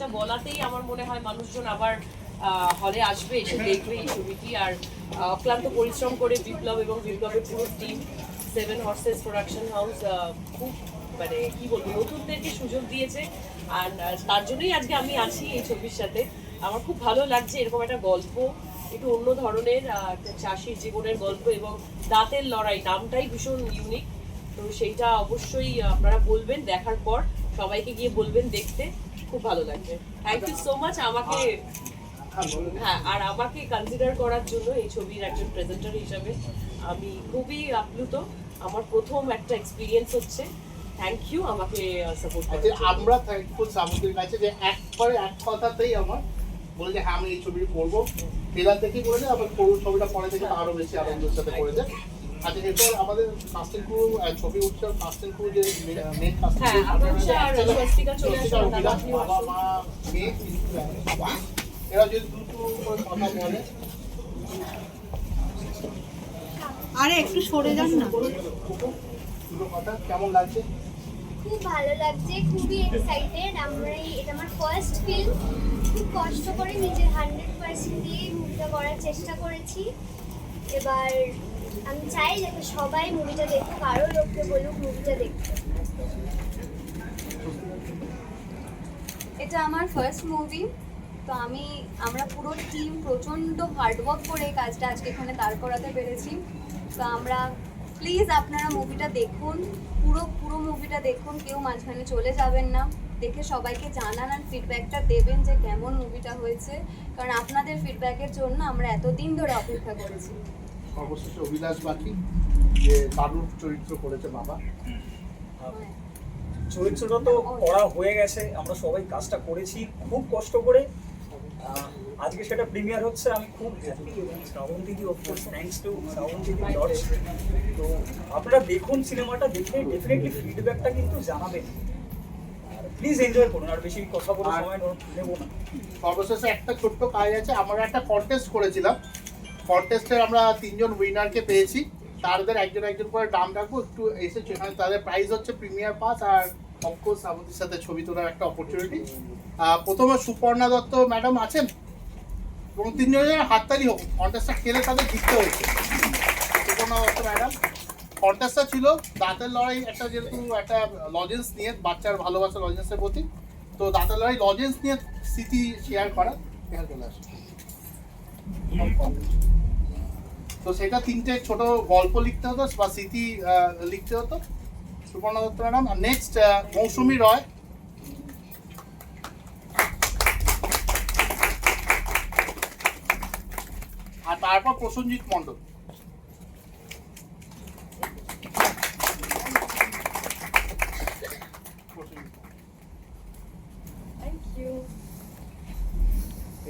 এটা বলাতেই আমার মনে হয় মানুষজন আবার হলে আসবে, এসে দেখবে এই ছবিটি। আর অক্লান্ত পরিশ্রম করে বিপ্লব এবং বিপ্লবের পুরো team seven horses production house খুব মানে কি বলব, নতুনদেরকে সুযোগ দিয়েছে। আর তার জন্যই আজকে আমি আছি এই ছবির সাথে। আমার খুব ভালো লাগছে এরকম একটা গল্প, একটু অন্য ধরনের চাষির জীবনের গল্প এবং দাঁতের লড়াই, নামটাই ভীষণ ইউনিক তো সেইটা অবশ্যই আপনারা বলবেন দেখার পর, সবাইকে গিয়ে বলবেন দেখতে। খুব ভালো লাগবে। থ্যাংক ইউ সো মাচ আমাকে হ্যাঁ আর আমাকে কনসিডার করার জন্য এই ছবির একজন প্রেজেন্টার হিসাবে আমি খুবই আপ্লুত। আমার প্রথম একটা এক্সপিরিয়েন্স হচ্ছে। থ্যাংক ইউ আমাকে সাপোর্ট করার আচ্ছা, আমরা থ্যাঙ্কফুল সামুদ্রিক কাছে যে একবারে এক কথাতেই আমার বলে যে হ্যাঁ আমি এই ছবি করব। ট্রেলার দেখেই বলে যে পুরো ছবিটা পরে দেখে আরও বেশি আনন্দের সাথে আচ্ছা এরপর আমাদের কাস্টিং ক্রু ছবি উঠছে কাস্টিং ক্রু যে মেন কাস্টিং হ্যাঁ, আকাঙ্ক্ষা স্বস্তিকা চলে আসবে, বাবা মা মেয়ে এরা যদি দুটো কথা বলে। আরে একটু সরে যান না। কেমন লাগছে? খুব ভালো লাগছে খুবই এক্সাইটেড আমরা এটা আমার ফার্স্ট ফিল্ম খুব কষ্ট করে নিজের হান্ড্রেড পার্সেন্ট দিয়ে মুভিটা করার চেষ্টা করেছি। এবার আমি চাই যাতে সবাই মুভিটা দেখুক আরও লোককে বলুক মুভিটা দেখতে। এটা আমার ফার্স্ট মুভি তো আমি, আমরা পুরো টিম প্রচণ্ড হার্ডওয়ার্ক করে কাজটা আজকে এখানে দাঁড় করাতে পেরেছি। তো আমরা প্লিজ আপনারা মুভিটা দেখুন, পুরো পুরো মুভিটা দেখুন, কেউ মাঝখানে চলে যাবেন না। দেখে সবাইকে জানান আর ফিডব্যাকটা দেবেন যে কেমন মুভিটা হয়েছে। কারণ আপনাদের ফিডব্যাকের জন্য আমরা এতদিন ধরে অপেক্ষা করেছি। সর্বশেষে অভিলাষ বাকি যে দাদুর চরিত্র করেছে বাবা। চরিত্রটা তো করা হয়ে গেছে আমরা সবাই কাজটা করেছি খুব কষ্ট করে। আজকে সেটা প্রিমিয়ার হচ্ছে আমি খুব হ্যাপি এবং শ্রাবণ দিদি অফকোর্স থ্যাঙ্কস টু শ্রাবণ দিদি লর্ডস তো আপনারা দেখুন সিনেমাটা দেখে ডেফিনেটলি ফিডব্যাকটা কিন্তু জানাবেন। প্লিজ এনজয় করুন আর বেশি কথা বলে সময় নেব না। সর্বশেষে একটা ছোট্ট কাজ আছে আমরা একটা কন্টেস্ট করেছিলাম। কন্টেস্টে আমরা তিনজন উইনারকে পেয়েছি। তাদের একজন একজন করে নাম রাখব, একটু এসে তাদের প্রাইজ হচ্ছে প্রিমিয়ার পাস আর অফকোর্স আমাদের সাথে ছবি তোলার একটা অপরচুনিটি প্রথমে সুপর্ণা দত্ত ম্যাডাম আছেন। এবং তিনজনের হাততালি হোক কন্টেস্টটা খেলে তাদের জিততে হয়েছে। সুপর্ণা দত্ত ম্যাডাম কন্টেস্টটা ছিল, দাঁতের লড়াই একটা যেহেতু একটা লজেন্স নিয়ে, বাচ্চার ভালোবাসা লজেন্সের প্রতি। তো দাঁতের লড়াই লজেন্স নিয়ে স্মৃতি শেয়ার করা এখানে চলে আসে তো সেটা তিনটে ছোট গল্প লিখতে হতো বা স্মৃতি লিখতে হতো। সুপর্ণা দত্ত ম্যাডাম আর নেক্সট মৌসুমী রয়। আর তারপর প্রসঞ্জিৎ মণ্ডল।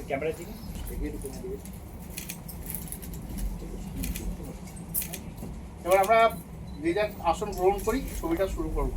ক্যামেরা দিকে এবার আমরা যে আসন গ্রহণ করি ছবিটা শুরু করব।